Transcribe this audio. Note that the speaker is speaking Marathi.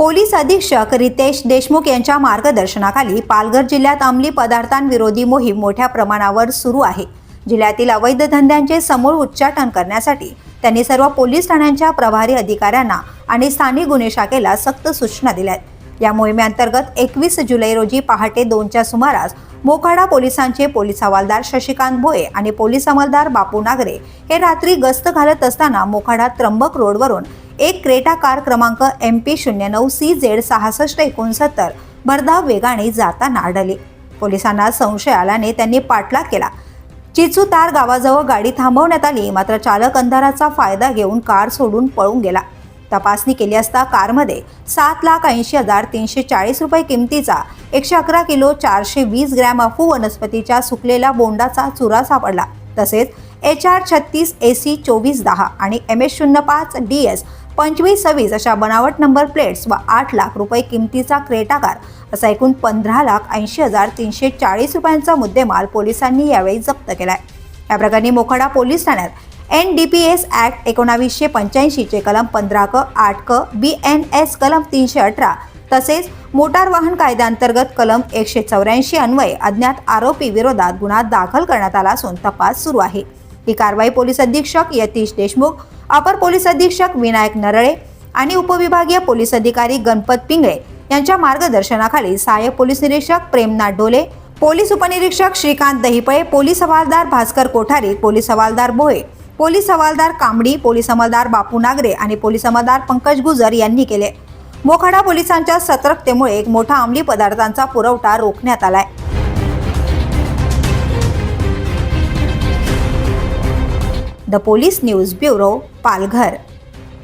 पोलीस अधीक्षक रितेश देशमुख यांच्या मार्गदर्शनाखाली पालघर जिल्ह्यात अंमली पदार्थांविरोधी मोहीम मोठ्या प्रमाणावर सुरू आहे. जिल्ह्यातील अवैध धंद्यांचे समूळ उच्चाटन करण्यासाठी त्यांनी सर्व पोलीस ठाण्यांच्या प्रभारी अधिकाऱ्यांना आणि स्थानिक गुन्हे शाखेला सक्त सूचना दिल्या आहेत या मोहिमेअंतर्गत एकवीस जुलै रोजी पहाटे दोनच्या सुमारास मोखाडा पोलिसांचे पोलीस हवालदार शशिकांत भोये आणि पोलीस हवालदार बापू नागरे हे रात्री गस्त घालत असताना मोखाडा त्र्यंबक रोडवरून एक क्रेटा कार क्रमांक एम पी शून्य नऊ सी झेड सहासष्ट एकोणसत्तर भरधाव वेगाने जाताना आढळली. पोलिसांना संशय आल्याने त्यांनी पाठलाग केला. चिचुतार गावाजवळ गाडी थांबवण्यात आली मात्र चालक अंधाराचा फायदा घेऊन कार सोडून पळून गेला. तपासणी केली असता कारमध्ये सात लाख ऐंशी हजार तीनशे चाळीस रुपये किमतीचा एकशे अकरा किलो चारशे वीस ग्रॅम अफू वनस्पतीच्या सुकलेल्या बोंडाचा चुरा सापडला. तसेच एच आर छत्तीस ए सी चोवीस दहा आणि एम एस शून्य पाच डी एस पंचवीस सव्वीस अशा बनावट नंबर प्लेट्स व आठ लाख रुपये किमतीचा क्रेटाकार असा एकूण पंधरा लाख ऐंशी हजार तीनशे चाळीस रुपयांचा मुद्देमाल पोलिसांनी यावेळी जप्त केला आहे या प्रकरणी मोखाडा पोलीस ठाण्यात N D P S act एकोणावीसशे पंच्याऐंशीचे कलम पंधरा क आठ क बी एन एस कलम तीनशे अठरा तसेच मोटार वाहन कायद्याअंतर्गत कलम एकशे चौऱ्याऐंशी अन्वये अज्ञात आरोपी विरोधात गुन्हा दाखल करण्यात आला असून तपास सुरू आहे. ही कारवाई पोलीस अधीक्षक यतीश देशमुख अपर पोलीस अधीक्षक विनायक नरळे आणि उपविभागीय पोलीस अधिकारी गणपत पिंगळे यांच्या मार्गदर्शनाखाली सहाय्यक पोलीस निरीक्षक प्रेमनाथ डोले पोलीस उपनिरीक्षक श्रीकांत दहिपळे पोलीस हवालदार भास्कर कोठारी पोलीस हवालदार भोये पोलीस हवालदार कांबडी पोलीस अंमलदार बापू नागरे आणि पोलीस अंमलदार पंकज गुजर यांनी केले. मोखाडा पोलिसांच्या सतर्कतेमुळे एक मोठा अंमली पदार्थांचा पुरवठा रोखण्यात आलाय. The police news bureau Palghar.